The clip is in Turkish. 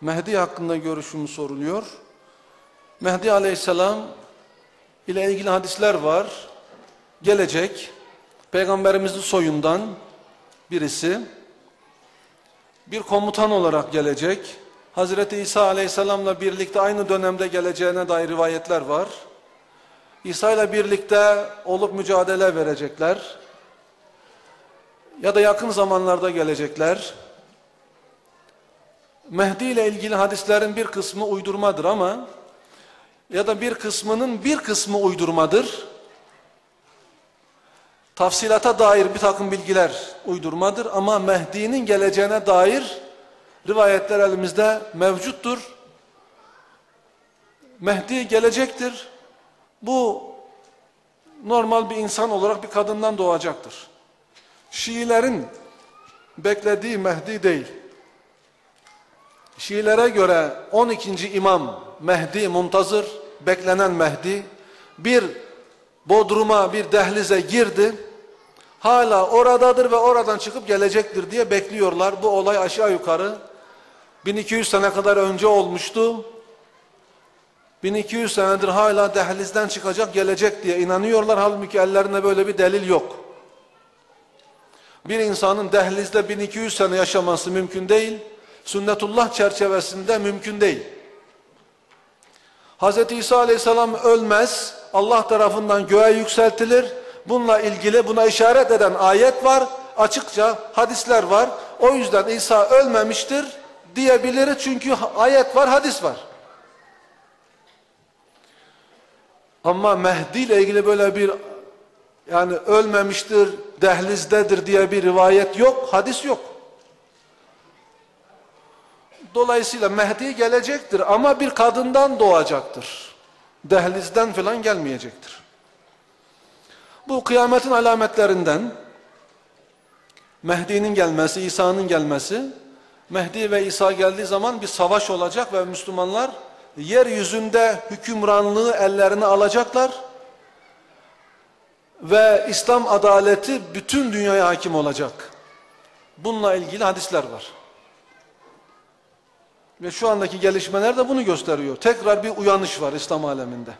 Mehdi hakkında görüşüm soruluyor. Mehdi aleyhisselam ile ilgili hadisler var. Gelecek. Peygamberimizin soyundan birisi. Bir komutan olarak gelecek. Hazreti İsa aleyhisselamla birlikte aynı dönemde geleceğine dair rivayetler var. İsa ile birlikte olup mücadele verecekler. Ya da yakın zamanlarda gelecekler. Mehdi ile ilgili hadislerin bir kısmı uydurmadır ama ya da bir kısmının bir kısmı uydurmadır. Tafsilata dair bir takım bilgiler uydurmadır ama Mehdi'nin geleceğine dair rivayetler elimizde mevcuttur. Mehdi gelecektir. Bu normal bir insan olarak bir kadından doğacaktır. Şiilerin beklediği Mehdi değil. Şiilere göre 12. imam Mehdi Muntazır, beklenen Mehdi bir bodruma, bir dehlize girdi. Hala oradadır ve oradan çıkıp gelecektir diye bekliyorlar. Bu olay aşağı yukarı 1200 sene kadar önce olmuştu. 1200 senedir hala dehlizden çıkacak gelecek diye inanıyorlar. Halbuki ellerinde böyle bir delil yok. Bir insanın dehlizde 1200 sene yaşaması mümkün değil. Sünnetullah çerçevesinde mümkün değil. Hz. İsa aleyhisselam ölmez. Allah tarafından göğe yükseltilir. Bununla ilgili buna işaret eden ayet var. Açıkça hadisler var. O yüzden İsa ölmemiştir diyebiliriz. Çünkü ayet var, hadis var. Ama Mehdi ile ilgili böyle bir yani ölmemiştir, dehlizdedir diye bir rivayet yok, hadis yok. Dolayısıyla Mehdi gelecektir ama bir kadından doğacaktır. Dehlizden falan gelmeyecektir. Bu kıyametin alametlerinden Mehdi'nin gelmesi, İsa'nın gelmesi, Mehdi ve İsa geldiği zaman bir savaş olacak ve Müslümanlar yeryüzünde hükümranlığı ellerine alacaklar ve İslam adaleti bütün dünyaya hakim olacak. Bununla ilgili hadisler var. Ve şu andaki gelişmeler de bunu gösteriyor. Tekrar bir uyanış var İslam aleminde.